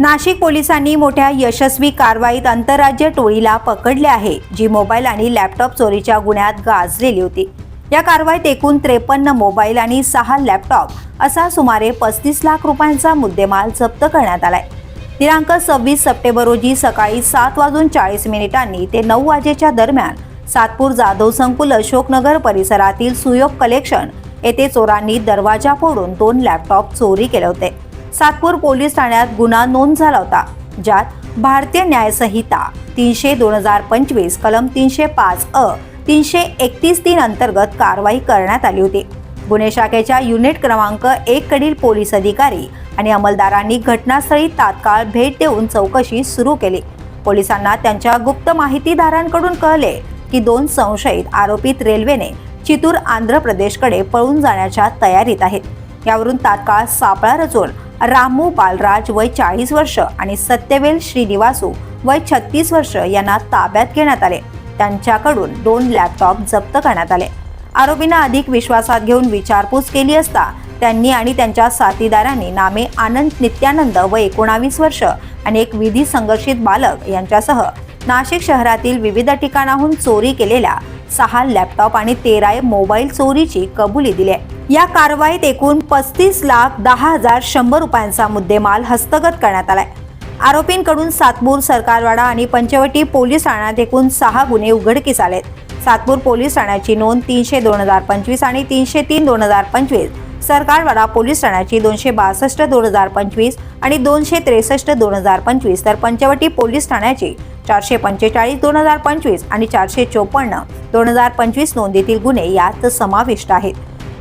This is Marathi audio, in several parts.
नाशिक पोलिसांनी मोठ्या यशस्वी कारवाईत आंतरराज्य टोळीला पकडले आहे जी मोबाईल आणि लॅपटॉप चोरीच्या गुन्ह्यात गाजलेली होती. या कारवाईत एकूण त्रेपन्न मोबाईल आणि सहा लॅपटॉप असा सुमारे पस्तीस लाख रुपयांचा मुद्देमाल जप्त करण्यात आलाय. दिनांक सव्वीस सप्टेंबर रोजी सकाळी सात वाजून चाळीस मिनिटांनी ते नऊ वाजेच्या दरम्यान सातपूर जाधव संकुल अशोकनगर परिसरातील सुयोग कलेक्शन येथे चोरांनी दरवाजा फोडून दोन लॅपटॉप चोरी केले होते. सातपूर पोलीस ठाण्यात गुन्हा नोंद झाला होता ज्यात भारतीय न्यायसंहिता तीनशे दोन हजार पंचवीस कलम तीनशे पाच अ तीनशे एकतीस तीन अंतर्गत कारवाई करण्यात आली होती. गुन्हे शाखेच्या युनिट क्रमांक एक कडील पोलीस अधिकारी आणि अंमलदारांनी घटनास्थळी तात्काळ भेट देऊन चौकशी सुरू केली. पोलिसांना त्यांच्या गुप्त माहितीदारांकडून कळले की दोन संशयित आरोपित रेल्वेने चितूर आंध्र प्रदेशकडे पळून जाण्याच्या तयारीत आहेत. यावरून तात्काळ सापळा रचून रामू बालराज वय चाळीस वर्ष आणि सत्यवेल श्रीनिवासू वय छत्तीस वर्ष यांना ताब्यात घेण्यात आले. त्यांच्याकडून दोन लॅपटॉप जप्त करण्यात आले. आरोपींना अधिक विश्वासात घेऊन विचारपूस केली असता त्यांनी आणि त्यांच्या साथीदारांनी नामे आनंद नित्यानंद व एकोणावीस वर्ष आणि एक विधी संघर्षित बालक यांच्यासह नाशिक शहरातील विविध ठिकाणाहून चोरी केलेल्या सहा लॅपटॉप आणि तेरा मोबाईल चोरीची कबुली दिली आहे. या कारवाईत एकूण पस्तीस लाख दहा हजार शंभर रुपयांचा मुद्देमाल हस्तगत करण्यात आलाय. आरोपींकडून सातपूर सरकारवाडा आणि पंचवटी पोलीस ठाण्यात एकूण सहा गुन्हे उघडकीस आलेत. सातपूर पोलीस ठाण्याची नोंद तीनशे दोन हजार पंचवीस आणि तीनशे तीन दोन हजार पंचवीस. सरकारवाडा पोलीस ठाण्याची दोनशे बासष्ट दोन हजार पंचवीस आणि दोनशे त्रेसष्ट दोन हजार पंचवीस. तर पंचवटी पोलीस ठाण्याची चारशे पंचेचाळीस दोन हजार पंचवीस आणि चारशे चोपन्न दोन हजार पंचवीस नोंदीतील गुन्हे यात समाविष्ट आहेत.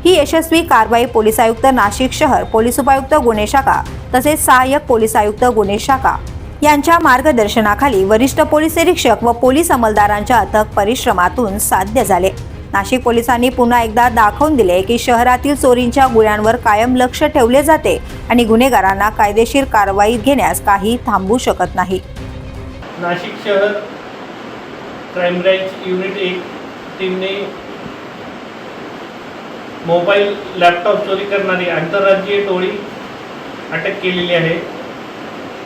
ही यशस्वी कारवाई पोलीस आयुक्त नाशिक शहर पोलीस उपायुक्त गुन्हे शाखा तसेच सहाय्यक पोलीस आयुक्त गुन्हे शाखा यांच्या मार्गदर्शनाखाली वरिष्ठ पोलीस निरीक्षक व पोलीस अंमलदारांच्या अथक परिश्रमातून साध्य झाले. नाशिक पोलिसांनी पुन्हा एकदा दाखवून दिले की शहरातील चोरींच्या गुन्ह्यांवर कायम लक्ष ठेवले जाते आणि गुन्हेगारांना कायदेशीर कारवाई घेण्यास काही थांबू शकत नाही. नाशिक शहर क्राईम ब्रँच युनिट एक टीमने मोबाईल लॅपटॉप चोरी करणारी आंतरराज्यीय टोळी अटक केलेली आहे.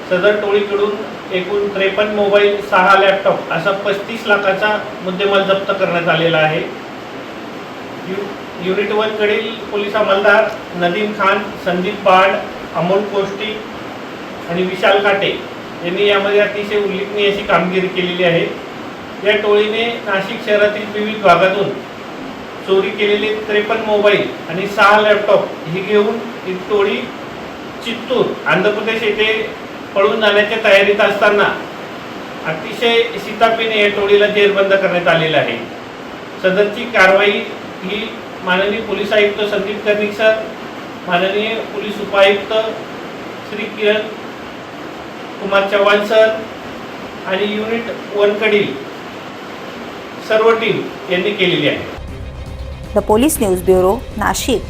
सदर टोळीकडून एकूण त्रेपन्न मोबाईल सहा लॅपटॉप असा पस्तीस लाखाचा मुद्देमाल जप्त करण्यात आलेला आहे. यु युनिट वनकडील पोलीस अंमलदार नदीम खान संदीप बाड अमोल कोष्टी आणि विशाल काटे यांनी यामध्ये अतिशय उल्लेखनीय अशी कामगिरी केलेली आहे. या टोळीने नाशिक शहरातील विविध भागातून चोरी केलेले त्रेपन्न मोबाईल आणि सहा लॅपटॉप हे घेऊन ही टोळी चित्तूर आंध्र प्रदेश येथे पळून जाण्याच्या तयारीत असताना अतिशय शितापीने या टोळीला जेरबंद करण्यात आलेलं आहे. सदरची कारवाई ही माननीय पोलीस आयुक्त संदीप कर्णिक सर माननीय पोलीस उपायुक्त श्री किरण कुमार चव्हाण सर आणि युनिट वनकडील सर्व टीम यांनी केलेली आहे. The police news bureau Nashik